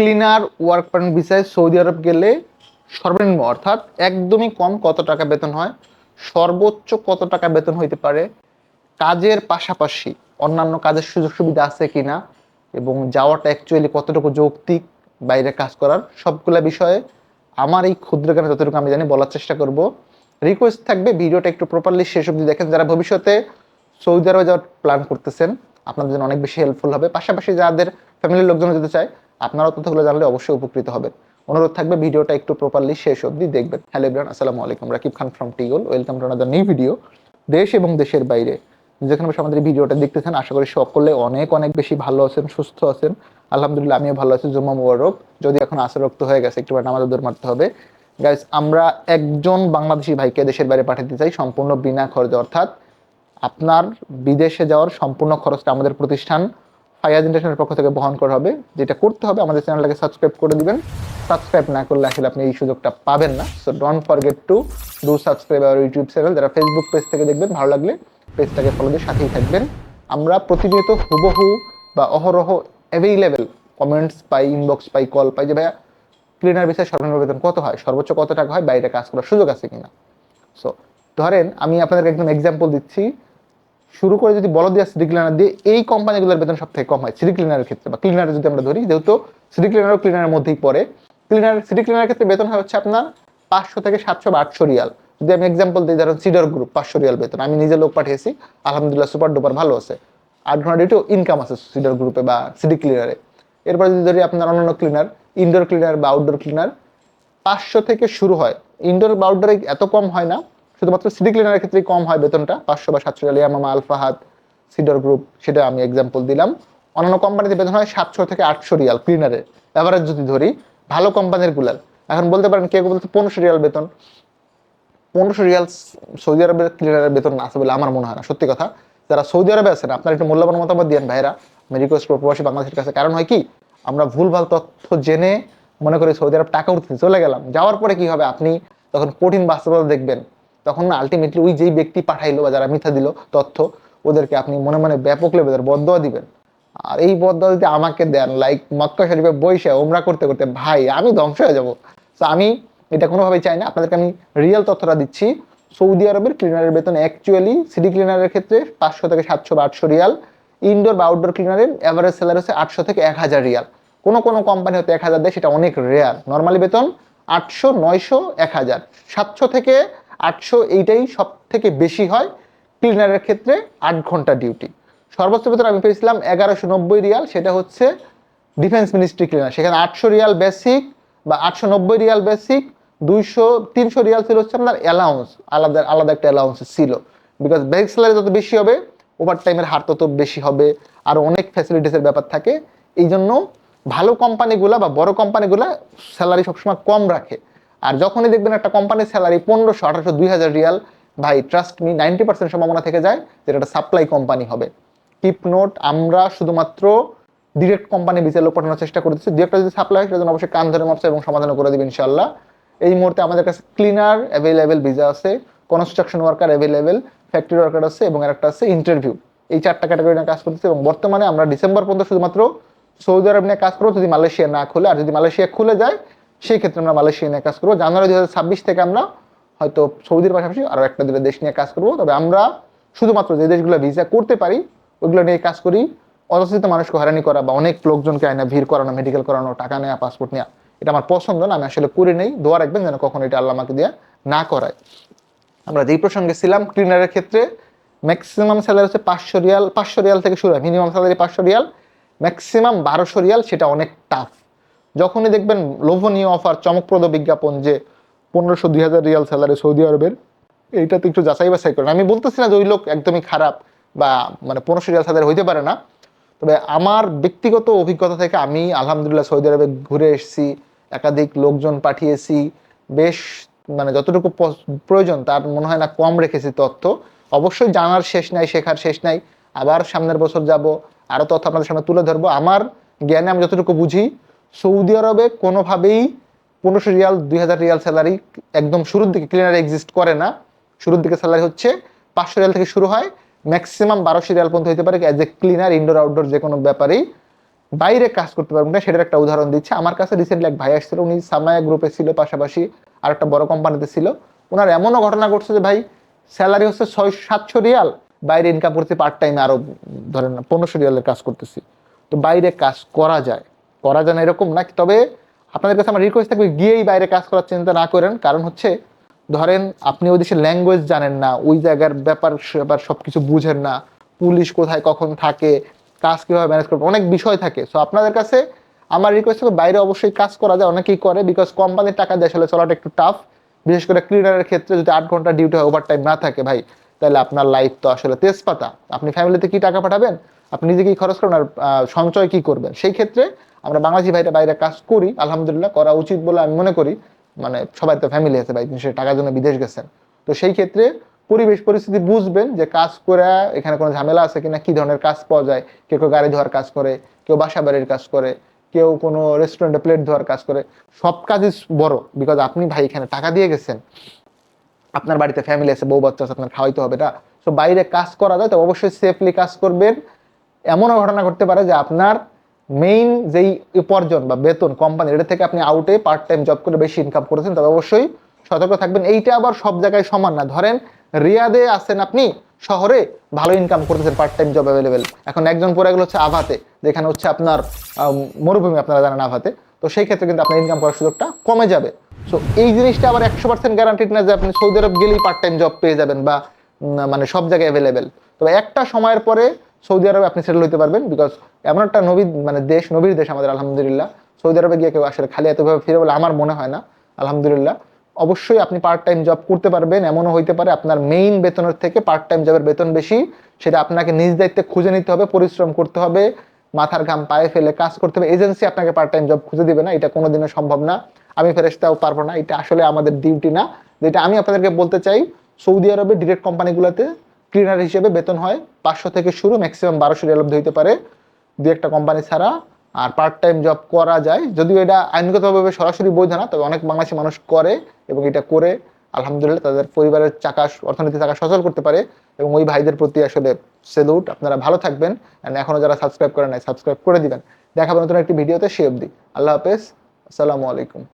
Cleaner work permit ভিসায় Saudi Arab গেলে সর্বনিম্ন, অর্থাৎ একদমই কম কত টাকা বেতন হয়, সর্বোচ্চ কত টাকা বেতন হইতে পারে, কাজের পাশাপাশি অন্যান্য কাজের সুযোগ সুবিধা আছে কিনা এবং যাওয়াটা অ্যাকচুয়ালি কতটুকু যৌক্তিক, বাইরে কাজ করার সবগুলা বিষয়ে আমার এই ক্ষুদ্র জ্ঞানে যতটুকু আমি জানি বলার চেষ্টা করব। রিকোয়েস্ট থাকবে ভিডিওটা একটু প্রপারলি শেষ অবধি দেখেন। যারা ভবিষ্যতে সৌদি আরবে যাওয়ার প্ল্যান করতেছেন, আপনাদের জন্য অনেক বেশি হেল্পফুল হবে। পাশাপাশি যাদের ফ্যামিলির লোকজন যেতে চায় আপনারাও তথ্যগুলো জানলে অবশ্যই উপকৃত হবেন। অনুরোধ থাকবে ভিডিওটা একটু প্রপারলি শেষ অবধি দেখবেন। হ্যালো ইব্রান আসসালামু আলাইকুম। Rakib Khan from টিগল welcome to another new video দেশ এবং দেশের বাইরে। যেখানে বসে আমাদের ভিডিওটা দেখতেছেন, আশা করি সকলে অনেক অনেক বেশি ভালো আছেন, সুস্থ আছেন। আলহামদুলিল্লাহ, আমিও ভালো আছি। জুম্মা মুবারক। যদি এখন আসর রক্ত হয়ে গেছে, একটু নামাজ দৌড় মারতে হবে। গাইস আমরা একজন বাংলাদেশি ভাইকে দেশের বাইরে পাঠাতে চাই, সম্পূর্ণ বিনা খরচে। অর্থাৎ আপনার বিদেশে যাওয়ার সম্পূর্ণ খরচটা আমাদের প্রতিষ্ঠান ফায়াজ ইন্টারন্যাশনাল পক্ষ থেকে বহন করা হবে, যেটা করতে হবে, আমাদের চ্যানেলটাকে সাবস্ক্রাইব করে দিবেন। সাবস্ক্রাইব না করলে আসলে আপনি এই সুযোগটা পাবেন না। So don't forget to do subscribe our YouTube channel যারা ফেসবুক পেজ থেকে দেখবেন, ভালো লাগলে পেজটাকে ফলো দিয়ে সাথেই থাকবেন। আমরা প্রতিনিয়ত হুবহু বা অহরহ অ্যাভেলেবেল কমেন্টস পাই ইনবক্স পাই কল পাই যে, ভাইয়া ক্লিনার বিষয়ে সর্বনিম্ন বেতন কত হয়? সর্বোচ্চ কত টাকা হয়? বাইরে কাজ করার সুযোগ আছে কিনা? সো ধরেন আমি আপনাদেরকে একদম এক্সাম্পল দিচ্ছি। শুরু করে যদি বলো দিয়া সিটি ক্লিনার দিয়ে এই কোম্পানিগুলোর বেতন সব থেকে কম হয় সিটি ক্লিনারের ক্ষেত্রে বা ক্লিনার যদি আমরা ধরি, যেহেতু ক্লিনার ও ক্লিনারের মধ্যেই পড়ে ক্লিনার সিটি ক্লিনারের ক্ষেত্রে বেতন হয় হচ্ছে আপনার পাঁচশো থেকে সাতশো বা আটশো রিয়াল। যদি আমি এক্সাম্পল দিই, ধরুন সিডর গ্রুপ পাঁচশো রিয়াল বেতন। আমি নিজে লোক পাঠিয়েছি, আলহামদুলিল্লাহ সুপার ডুপার ভালো আছে। আট ঘণ্টা ডিউটিও ইনকাম আছে সিডর গ্রুপে বা সিটি ক্লিনারে এরপর যদি ধরি আপনার অন্যান্য ক্লিনার ইনডোর ক্লিনার বা আউটডোর ক্লিনার পাঁচশো থেকে শুরু হয়। ইনডোর বা আউটডোরে এত কম হয় না শুধুমাত্র সিটি ক্লিনারের ক্ষেত্রেই কম হয় বেতনটা। পাঁচশো বা সাতশো রিয়াল ইয়ামামা আলফাহাত সিডর গ্রুপ সেটা আমি এক্সাম্পল দিলাম। অন্যান্য কোম্পানিতে বেতন হয় সাতশো থেকে আটশো রিয়াল ক্লিনারের অ্যাভারেজ যদি ধরি, ভালো কোম্পানিরগুলার। এখন বলতে পারেন কেউ বলতে পনেরোশো রিয়াল বেতন। পনেরোশো রিয়াল সৌদি আরবের ক্লিনারের বেতন আছে বলে আমার মনে হয় না। সত্যি কথা, যারা সৌদি আরবে আছেন, আপনার একটু মূল্যবান মতামত দিয়েন ভাইরা আমি রিকোয়েস্ট করব প্রবাসী বাংলাদেশের কাছে। কারণ হয় কি, আমরা ভুলভাল তথ্য জেনে মনে করি সৌদি আরব টাকা উঠতে চলে গেলাম। যাওয়ার পরে কি হবে? আপনি তখন কঠিন বাস্তবতা দেখবেন। তখন না আলটিমেটলি ওই যেই ব্যক্তি পাঠাইলো বা যারা মিথ্যা দিল তথ্য, ওদেরকে আপনি মনে মনে ব্যাপক লেভেলের বদয়া দিবেন। আর এই বদয়া যদি আমাকে দেন লাইক মক্কা শরীফে বৈশা ওমরা করতে করতে, ভাই, আমি ধ্বংস হয়ে যাব। তো আমি এটা কোনোভাবেই চাই না। আপনাদেরকে আমি রিয়েল তথ্যটা দিচ্ছি। সৌদি আরবের ক্লিনারের বেতন অ্যাকচুয়ালি সিটি ক্লিনারের ক্ষেত্রে পাঁচশো থেকে সাতশো বা আটশো রিয়াল। ইনডোর বা আউটডোর ক্লিনারের অ্যাভারেজ স্যালারি হচ্ছে আটশো থেকে এক হাজার রিয়াল। কোনো কোনো কোম্পানি হতে এক হাজার দেয়, সেটা অনেক রেয়ার নর্মালি বেতন আটশো, নয়শো, এক হাজার। সাতশো থেকে আটশো এইটাই সব থেকে বেশি হয় ক্লিনারের ক্ষেত্রে আট ঘণ্টা ডিউটি। সর্বোচ্চ বেতন আমি পেয়েছিলাম এগারোশো নব্বই রিয়াল, সেটা হচ্ছে ডিফেন্স মিনিস্ট্রি ক্লিনার। সেখানে আটশো রিয়াল বেসিক বা আটশো নব্বই রিয়াল বেসিক, দুইশো, তিনশো রিয়াল ছিল হচ্ছে আপনার অ্যালাউন্স আলাদা আলাদা একটা অ্যালাউন্স ছিল। বিকজ বেসিক স্যালারি যত বেশি হবে ওভার টাইমের হার তত বেশি হবে, আর অনেক ফ্যাসিলিটিসের ব্যাপার থাকে। এই জন্য ভালো কোম্পানিগুলা বা বড় কোম্পানিগুলা স্যালারি সবসময় কম রাখে। আর যখনই দেখবেন একটা কোম্পানির স্যালারি পনেরোশো, আঠারোশো দুই হাজার রিয়াল, ভাই ট্রাস্ট মি নাইনটি পার্সেন্ট সম্ভাবনা থেকে যায় যেটা একটা সাপ্লাই কোম্পানি হবে। কিপ নোট আমরা শুধুমাত্র ডিরেক্ট কোম্পানি বিচার লোক পাঠানোর চেষ্টা করতেছি। দু একটা যদি সাপ্লাই সেটা অবশ্যই কান ধরে মাপছে এবং সমাধান করে দেবে ইনশাল্লাহ এই মুহূর্তে আমাদের কাছে ক্লিনার অ্যাভেলেবেল ভিসা আছে construction worker available factory worker আছে এবং একটা আছে ইন্টারভিউ এই চারটা ক্যাটাগরি নিয়ে কাজ করতেছে এবং বর্তমানে আমরা ডিসেম্বর পর্যন্ত শুধুমাত্র সৌদি আরব নিয়ে কাজ করব যদি মালয়েশিয়া না খুলে। আর যদি মালয়েশিয়া খুলে যায় সেই ক্ষেত্রে আমরা মালয়েশিয়া নিয়ে কাজ করব। জানুয়ারি দু হাজার ছাব্বিশ থেকে আমরা হয়তো সৌদির পাশাপাশি আরও একটা দুটো দেশ নিয়ে কাজ করব। তবে আমরা শুধুমাত্র যে দেশগুলো ভিসা করতে পারি, ওইগুলো নিয়ে কাজ করি। অযাচিত মানুষকে হয়রানি করা বা অনেক লোকজনকে আয়না ভিড় করানো মেডিকেল করানো, টাকা নেওয়া পাসপোর্ট নেওয়া এটা আমার পছন্দ না। আমি আসলে করে নেই। দোয়া রাখবেন যেন কখনো এটা আল্লাহ আমাকে দিয়ে না করায়। আমরা যেই প্রসঙ্গে ছিলাম ক্লিনারের ক্ষেত্রে ম্যাক্সিমাম স্যালারি হচ্ছে পাঁচশো রিয়াল পাঁচশো রিয়াল থেকে শুরু হয়। মিনিমাম স্যালারি পাঁচশো রিয়াল ম্যাক্সিমাম বারোশো রিয়াল, সেটা অনেক টাফ যখনই দেখবেন লোভনীয় অফার চমকপ্রদ বিজ্ঞাপন যে পনেরোশো দুই হাজার রিয়াল স্যালারি সৌদি আরবের, এইটাতে একটু যাচাই বাছাই করেন। আমি বলতেছি না যে ওই লোক একদমই খারাপ বা মানে পনেরোশো রিয়াল স্যালারি হইতে পারে না। তবে আমার ব্যক্তিগত অভিজ্ঞতা থেকে আমি আলহামদুলিল্লাহ সৌদি আরবে ঘুরে এসেছি, একাধিক লোকজন পাঠিয়েছি, বেশ মানে যতটুকু প্রয়োজন তার মনে হয় না কম রেখেছি তথ্য। অবশ্যই জানার শেষ নাই, শেখার শেষ নাই। আবার সামনের বছর যাব আরও তথ্য আপনাদের সামনে তুলে ধরবো। আমার জ্ঞানে আমি যতটুকু বুঝি সৌদি আরবে কোনোভাবেই পনেরোশো রিয়াল, দুই হাজার রিয়াল স্যালারি একদম শুরুর দিকে ক্লিনার এক্সিস্ট করে না। শুরুর দিকে স্যালারি হচ্ছে পাঁচশো রিয়াল থেকে শুরু হয় ম্যাক্সিমাম বারোশো রিয়াল পর্যন্ত হতে পারে as a cleaner indoor outdoor যে কোনো ব্যাপারেই। বাইরে কাজ করতে পারবেন না, সেটার একটা উদাহরণ দিচ্ছে। আমার কাছে রিসেন্টলি এক ভাই আসছিল, উনি সামায়া গ্রুপে ছিল পাশাপাশি আর একটা বড় কোম্পানিতে ছিল। ওনার এমনও ঘটনা ঘটছে যে ভাই স্যালারি হচ্ছে ছয় সাতশো রিয়াল। বাইরে ইনকাম করতে পার্ট টাইমে আরও ধরেন পনেরোশো রিয়ালের কাজ করতেছি। তো বাইরে কাজ করা যায়। করা যায় না এরকম না, তবে আপনাদের কাছে আমার রিকোয়েস্ট থাকবে, গিয়েই বাইরে কাজ করার চিন্তা না করেন। কারণ হচ্ছে, ধরেন আপনি ওই দেশের ল্যাঙ্গুয়েজ জানেন না, ওই জায়গার ব্যাপার ব্যাপার সব কিছু বুঝেন না, পুলিশ কোথায়, কখন থাকে, কাজ কীভাবে ম্যানেজ করবে, অনেক বিষয় থাকে। সো আপনাদের কাছে আমার রিকোয়েস্ট হবে বাইরে অবশ্যই কাজ করা যায়, অনেকেই করে বিকজ কোম্পানির টাকা দিয়ে আসলে চলাটা একটু টাফ বিশেষ করে ক্লিনারের ক্ষেত্রে যদি আট ঘণ্টা ডিউটি হয় ওভার টাইম না থাকে ভাই, তাহলে আপনার লাইফ তো আসলে তেজপাতা। আপনি ফ্যামিলিতে কি টাকা পাঠাবেন? আপনি নিজে কি খরচ করবেন, আর সঞ্চয় কি করবেন? সেই ক্ষেত্রে আমরা বাংলাদেশি ভাইরা বাইরে কাজ করি, আলহামদুলিল্লাহ করা উচিত বলে আমি মনে করি। মানে সবাই তো ফ্যামিলি আছে ভাই সে টাকার জন্য বিদেশ গেছেন। তো সেই ক্ষেত্রে পরিবেশ, পরিস্থিতি বুঝবেন যে কাজ করে এখানে কোনো ঝামেলা আছে কিনা, কি ধরনের কাজ পাওয়া যায়, কেউ কেউ গাড়ি ধোয়ার কাজ করে, কেউ বাসা বাড়ির কাজ করে, কেউ কোনো রেস্টুরেন্টে প্লেট ধোয়ার কাজ করে। সব কাজই বড় বিকজ আপনি ভাই এখানে টাকা দিয়ে গেছেন। আপনার বাড়িতে ফ্যামিলি আছে, বউ বাচ্চা আছে, আপনার খাওয়াইতে হবে, না? তো বাইরে কাজ করা যায়, তো অবশ্যই সেফলি কাজ করবেন। এমনও ঘটনা ঘটতে পারে যে আপনার মেইন যেই উপার্জন বা বেতন কোম্পানি এটা থেকে আপনি আউটে পার্ট টাইম জব করে বেশি ইনকাম করেছেন, তবে অবশ্যই সতর্ক থাকবেন। এইটা আবার সব জায়গায় সমান না। ধরেন, রিয়াদে আছেন আপনি, শহরে ভালো ইনকাম করতেছেন পার্ট টাইম জব অ্যাভেলেবেল এখন একজন পরে গেল হচ্ছে আভাতে, যেখানে হচ্ছে আপনার মরুভূমি আপনারা জানেন আভাতে। তো সেই ক্ষেত্রে কিন্তু আপনার ইনকাম করার সুযোগটা কমে যাবে। সো এই জিনিসটা আবার একশো পার্সেন্ট গ্যারান্টিড না যে আপনি সৌদি আরব গেলেই পার্ট টাইম জব পেয়ে যাবেন বা মানে সব জায়গায় অ্যাভেলেবেল তবে একটা সময়ের পরে সৌদি আরবে আপনি সেটেল হতে পারবেন বিকজ এমন একটা নবী মানে দেশ, নবীর দেশ আমাদের, আলহামদুলিল্লাহ। সৌদি আরবে গিয়ে কেউ আসলে খালি এতভাবে ফিরে বলে আমার মনে হয় না, আলহামদুলিল্লাহ। অবশ্যই আপনি পার্ট টাইম জব করতে পারবেন, এমনও হইতে পারে আপনার মেইন বেতনের থেকে পার্ট টাইম জবের বেতন বেশি, সেটা আপনাকে নিজ দায়িত্বে খুঁজে নিতে হবে, পরিশ্রম করতে হবে, মাথার ঘাম পায়ে ফেলে কাজ করতে হবে। এজেন্সি আপনাকে পার্ট টাইম জব খুঁজে দিবে না, এটা কোনোদিনও সম্ভব না। আমি ফেরেস্তাও পারব না, এটা আসলে আমাদের ডিউটি না। যেটা আমি আপনাদেরকে বলতে চাই, সৌদি আরবে ডিরেক্ট কোম্পানিগুলোতে ক্লিনার হিসেবে বেতন হয় পাঁচশো থেকে শুরু ম্যাক্সিমাম বারোশো রিয়াল অব্দি হইতে পারে। দু একটা কোম্পানি ছাড়া। আর পার্ট টাইম জব করা যায়। যদিও এটা আইনগতভাবে সরাসরি বৈধ না, তবে অনেক বাংলাদেশি মানুষ করে এবং এটা করে, আলহামদুলিল্লাহ তাদের পরিবারের চাকা, অর্থনীতি চাকা সচল করতে পারে এবং ওই ভাইদের প্রতি আসলে সেলুট আপনারা ভালো থাকবেন and এখনও যারা সাবস্ক্রাইব করে নাই সাবস্ক্রাইব করে দিবেন। দেখাবেন নতুন একটি ভিডিওতে সে অবধি। আল্লাহ হাফেজ। আসসালামু আলাইকুম।